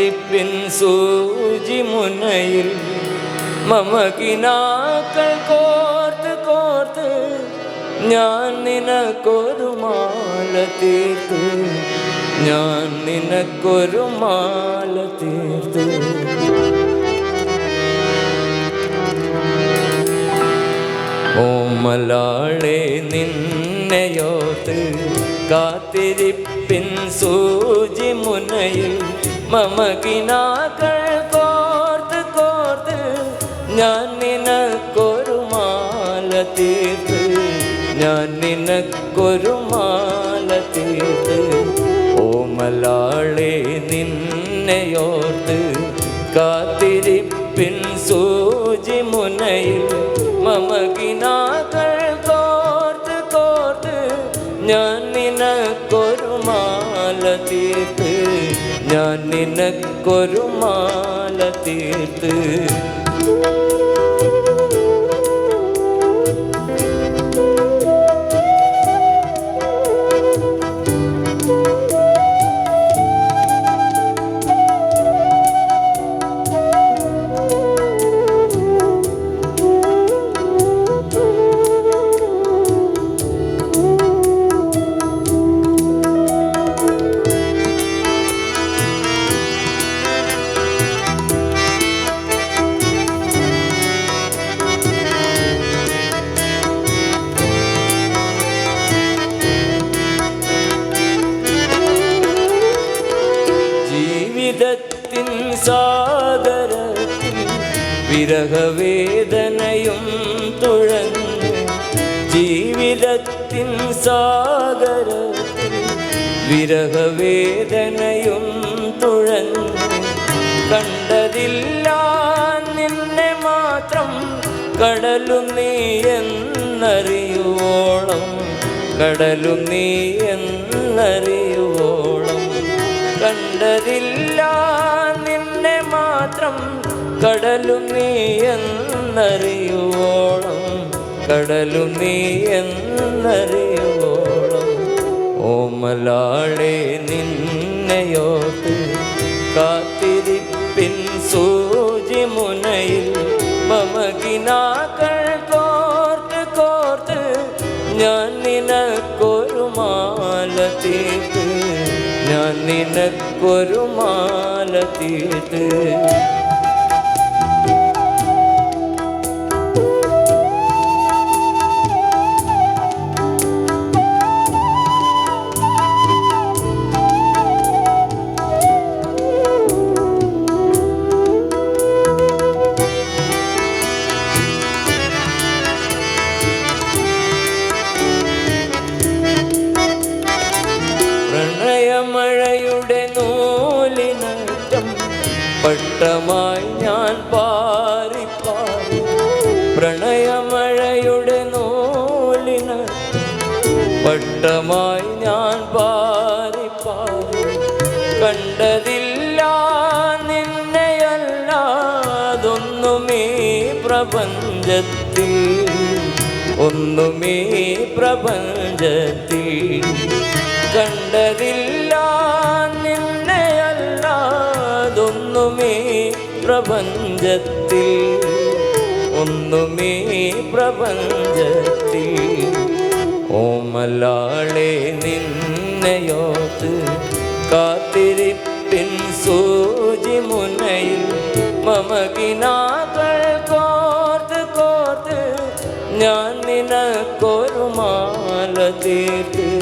കാത്തിരിപ്പിൻ സൂചി മുനയിൽ മമകിനാക്കൾ കോർത്ത് കോർത്ത് ഞാൻ നിനക്കൊരു മാല തീർത്ത്. ഞാൻ നിനക്കൊരു മാല തീർത്ത്. ഓമലാളെ നിന്നെയോത്ത് കാത്തിരിപ്പിൻ സൂചി മുനയിൽ മമകിനാക്കൾ കോർത്ത് കോർത്ത് ഞാൻ നിനക്കൊരു മാല തീർത്ത്. ഞാൻ നിനക്കൊരു മാല തീർത്ത്. ഓമലാളെ നിന്നെയോർത്ത് കാത്തിരിപ്പിൻ സൂചി മുനയിൽ. മമകിനാക്കൾ കോർത്ത് കോർത്ത് ഞാൻ നിനക്കൊരു മാല തീർത്ത്. ഞാൻ നിനക്കൊരു മാല തീർത്ത് വിരഹവേദനയും തുഴഞ്ഞു ജീവിതത്തിൻ സാഗരത്തിൽ വിരഹവേദനയും തുഴഞ്ഞു കണ്ടതില്ല നിന്നെ മാത്രം കടലും നീ എന്നറിയുവോളം കടലും നീ എന്നറിയുവോളം. കണ്ടതില്ല നിന്നെ മാത്രം കടലും നീ എന്നറിയുവോളം കടലും നീ എന്നറിയുവോളം. ഓമലാളെ നിന്നെയോത്ത് കാത്തിരിപ്പിൻ സൂചി മുനയിൽ മമകിനാക്കൾ കോർത്ത് കോർത്ത് ഞാൻ നിനക്കൊരു മാല തീർത്ത് ഞാൻ നിനക്കൊരു മാല തീർത്ത്. പട്ടമായി ഞാൻ പാറിപ്പാറി. പ്രണയമഴയുടെ നോലിന് പട്ടമായി ഞാൻ പാറിപ്പാറി. കണ്ടതില്ല നിന്നെയല്ലാതൊന്നുമേ പ്രപഞ്ചത്തിൽ. ഒന്നുമേ പ്രപഞ്ചത്തിൽ കണ്ടതില്ല പ്രപഞ്ചത്തിൽ. ഒന്നുമേ പ്രപഞ്ചത്തിൽ. ഓമലാളെ നിന്നയോത്ത് കാത്തിരിപ്പിൻ സൂചി മുനയിൽ. മമകിനാകൾ കോർത്ത് കോർത്ത് ഞാൻ നിനക്കൊരു മാല തീർത്ത്.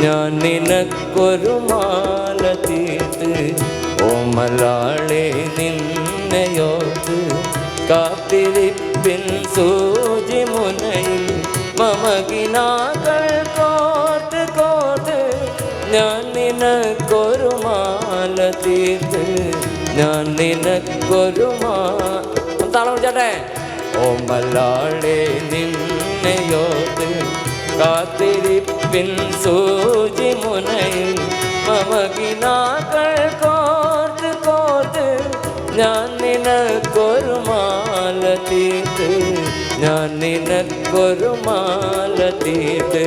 ഞാൻ നിനക്കൊരു മാല തീർത്ത്. ഓമലാളെ നിന്നെയോത്ത് കാത്തിരിപ്പിൻ സൂചി മുനയിൽ മമകിനാകൾ കോർത്ത് കോർത്ത് ഞാൻ നിനക്കൊരു മാല തീർത്ത്. ഞാൻ നിനക്കൊരു മാ താളം ചേട്ടേ ഓമലാളെ നിന്നെയോത്ത് കാത്തിരിപ്പിൻ സൂചി മുനയിൽ മമകിനാകൾ കോർത്ത് കോർത്ത് ഞാൻ നിനക്കൊരു മാല തീർത്ത് ഞാൻ നിനക്കൊരു മാല തീർത്ത്